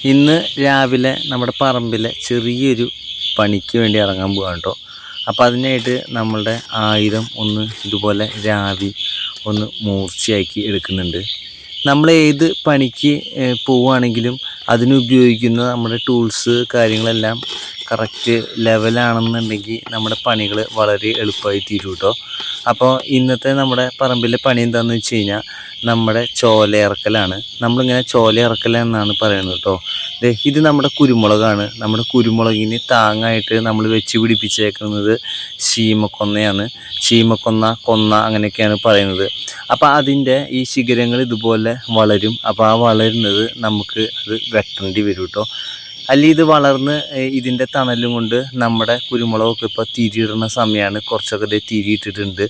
ഇന്ന് രാവിലെ നമ്മുടെ പറമ്പിലെ ചെറിയൊരു പണിക്ക് വേണ്ടി ഇറങ്ങാൻ പോവാണ് കേട്ടോ അപ്പോൾ അതിനായിട്ട് നമ്മളുടെ ആയുധം ഒന്ന് ഇതുപോലെ രാവി ഒന്ന് മൂർച്ചയാക്കി എടുക്കുന്നുണ്ട്. നമ്മൾ ഏത് പണിക്ക് പോവുകയാണെങ്കിലും അതിനുപയോഗിക്കുന്ന നമ്മുടെ ടൂൾസ് കാര്യങ്ങളെല്ലാം കറക്റ്റ് ലെവലാണെന്നുണ്ടെങ്കിൽ നമ്മുടെ പണികൾ വളരെ എളുപ്പമായി തീരും കേട്ടോ അപ്പോൾ ഇന്നത്തെ നമ്മുടെ പറമ്പിലെ പണി എന്താണെന്ന് വെച്ച് കഴിഞ്ഞാൽ നമ്മുടെ ചോല ഇറക്കലാണ്. നമ്മളിങ്ങനെ ചോല ഇറക്കൽ എന്നാണ് പറയുന്നത് കേട്ടോ ഇത് നമ്മുടെ കുരുമുളകാണ്. നമ്മുടെ കുരുമുളകിന് താങ്ങായിട്ട് നമ്മൾ വെച്ച് പിടിപ്പിച്ചേക്കുന്നത് ശീമക്കൊന്നയാണ്. ശീമക്കൊന്ന കൊന്ന അങ്ങനെയൊക്കെയാണ് പറയുന്നത്. അപ്പോൾ അതിന്റെ ഈ ശിഖരങ്ങൾ ഇതുപോലെ വളരും. അപ്പോൾ ആ വളരുന്നത് നമുക്ക് അത് വെട്ടേണ്ടി വരും കേട്ടോ അല്ല ഇത് വളർന്ന് ഇതിന്റെ തണലും കൊണ്ട് നമ്മുടെ കുരുമുളകൊക്കെ ഇപ്പോൾ തിരിയിടുന്ന സമയമാണ് കുറച്ചൊക്കെ ഇത് തിരിയിട്ടിട്ടുണ്ട്.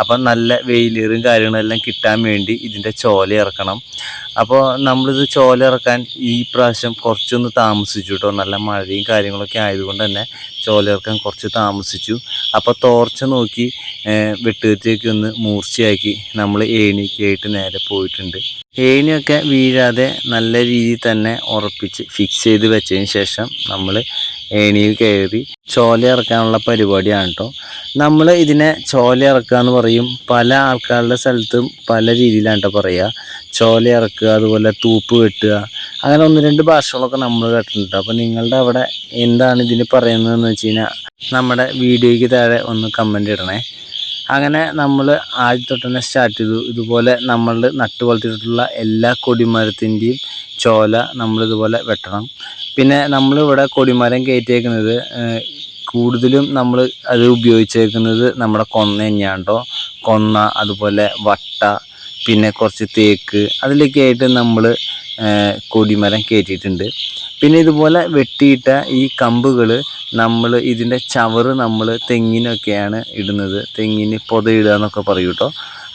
അപ്പം നല്ല വെയിലേറും കാര്യങ്ങളെല്ലാം കിട്ടാൻ വേണ്ടി ഇതിന്റെ ചോല ഇറക്കണം. അപ്പോൾ നമ്മളിത് ചോല ഇറക്കാൻ ഈ പ്രാവശ്യം കുറച്ചൊന്ന് താമസിച്ചു കേട്ടോ. നല്ല മഴയും കാര്യങ്ങളൊക്കെ ആയതുകൊണ്ട് തന്നെ ചോല ഇറക്കാൻ കുറച്ച് താമസിച്ചു. അപ്പോൾ തോർച്ച നോക്കി വെട്ടുകത്തേക്ക് ഒന്ന് മൂർച്ചയാക്കി നമ്മൾ ഏണിക്കായിട്ട് നേരെ പോയിട്ടുണ്ട്. ഏണിയൊക്കെ വീഴാതെ നല്ല രീതിയിൽ തന്നെ ഉറപ്പിച്ച് ഫിക്സ് ചെയ്ത് വെച്ചതിന് ശേഷം നമ്മൾ ഏണിയിൽ കയറി ചോല ഇറക്കാനുള്ള പരിപാടിയാണ് കേട്ടോ നമ്മൾ ഇതിനെ ചോല ഇറക്കുക എന്ന് പറയും. പല ആൾക്കാരുടെ സ്ഥലത്തും പല രീതിയിലാണ് കേട്ടോ പറയുക ചോല ഇറക്കുക അതുപോലെ തൂപ്പ് വെട്ടുക അങ്ങനെ ഒന്ന് രണ്ട് ഭാഷകളൊക്കെ നമ്മൾ കേട്ടിട്ടുണ്ട് അപ്പോൾ നിങ്ങളുടെ അവിടെ എന്താണ് ഇതിന് പറയുന്നതെന്ന് വെച്ച് കഴിഞ്ഞാൽ നമ്മുടെ വീഡിയോയ്ക്ക് താഴെ ഒന്ന് കമന്റ് ഇടണേ. അങ്ങനെ നമ്മൾ ആദ്യം തൊട്ട് തന്നെ സ്റ്റാർട്ട് ചെയ്തു. ഇതുപോലെ നമ്മൾ നട്ടു വളർത്തിയിട്ടുള്ള എല്ലാ കൊടിമരത്തിന്റെയും ചോല നമ്മളിതുപോലെ വെട്ടണം. പിന്നെ നമ്മളിവിടെ കൊടിമരം കയറ്റിയേക്കുന്നത് കൂടുതലും നമ്മൾ അത് ഉപയോഗിച്ചേക്കുന്നത് നമ്മുടെ കൊന്ന തന്നെയാണ് കേട്ടോ കൊന്ന അതുപോലെ വട്ട പിന്നെ കുറച്ച് തേക്ക് അതിലൊക്കെ ആയിട്ട് നമ്മൾ കൊടിമരം കയറ്റിയിട്ടുണ്ട്. പിന്നെ ഇതുപോലെ വെട്ടിയിട്ട ഈ കമ്പുകൾ നമ്മൾ ഇതിന്റെ ചവറ് നമ്മൾ തെങ്ങിനൊക്കെയാണ് ഇടുന്നത്. തെങ്ങിന് പൊതയിടുക എന്നൊക്കെ പറയൂ കേട്ടോ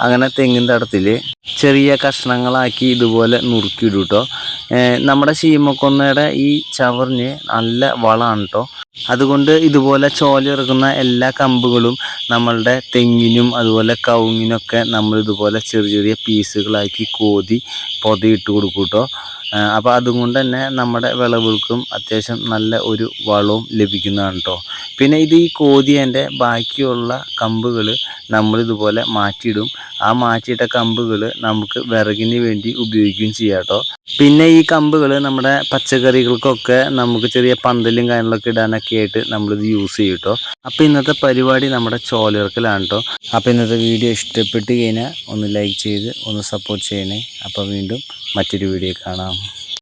അങ്ങനെ തെങ്ങിന്റെ ഇടത്തിൽ ചെറിയ കഷ്ണങ്ങളാക്കി ഇതുപോലെ നുറുക്കിയിടും കേട്ടോ നമ്മുടെ ശീമക്കൊന്നയുടെ ഈ ചവറിന് നല്ല വളമാണ് കേട്ടോ അതുകൊണ്ട് ഇതുപോലെ ചോല ഇറക്കുന്ന എല്ലാ കമ്പുകളും നമ്മളുടെ തെങ്ങിനും അതുപോലെ കവുങ്ങിനൊക്കെ നമ്മൾ ഇതുപോലെ ചെറിയ ചെറിയ പീസുകളാക്കി കോതി പൊതയിട്ട് കൊടുക്കും കേട്ടോ അപ്പോൾ അതുകൊണ്ട് തന്നെ നമ്മുടെ വിളവുകൾക്കും അത്യാവശ്യം നല്ല ഒരു വളവും ലഭിക്കുന്നതാണ് കേട്ടോ പിന്നെ ഇത് ഈ കോതിയന്റെ ബാക്കിയുള്ള കമ്പുകൾ നമ്മളിതുപോലെ മാറ്റിയിടും. ആ മാറ്റിയിട്ട കമ്പുകൾ നമുക്ക് വിറകിന് വേണ്ടി ഉപയോഗിക്കുകയും ചെയ്യാം കേട്ടോ പിന്നെ ഈ കമ്പുകൾ നമ്മുടെ പച്ചക്കറികൾക്കൊക്കെ നമുക്ക് ചെറിയ പന്തലും കാര്യങ്ങളൊക്കെ ഇടാനൊക്കെ ആയിട്ട് നമ്മളിത് യൂസ് ചെയ്യും കേട്ടോ അപ്പോൾ ഇന്നത്തെ പരിപാടി നമ്മുടെ ചോലിറക്കലാണ് കേട്ടോ അപ്പോൾ ഇന്നത്തെ വീഡിയോ ഇഷ്ടപ്പെട്ട് കഴിഞ്ഞാൽ ഒന്ന് ലൈക്ക് ചെയ്ത് ഒന്ന് സപ്പോർട്ട് ചെയ്യണേ. അപ്പോൾ വീണ്ടും മറ്റൊരു വീഡിയോ കാണാം.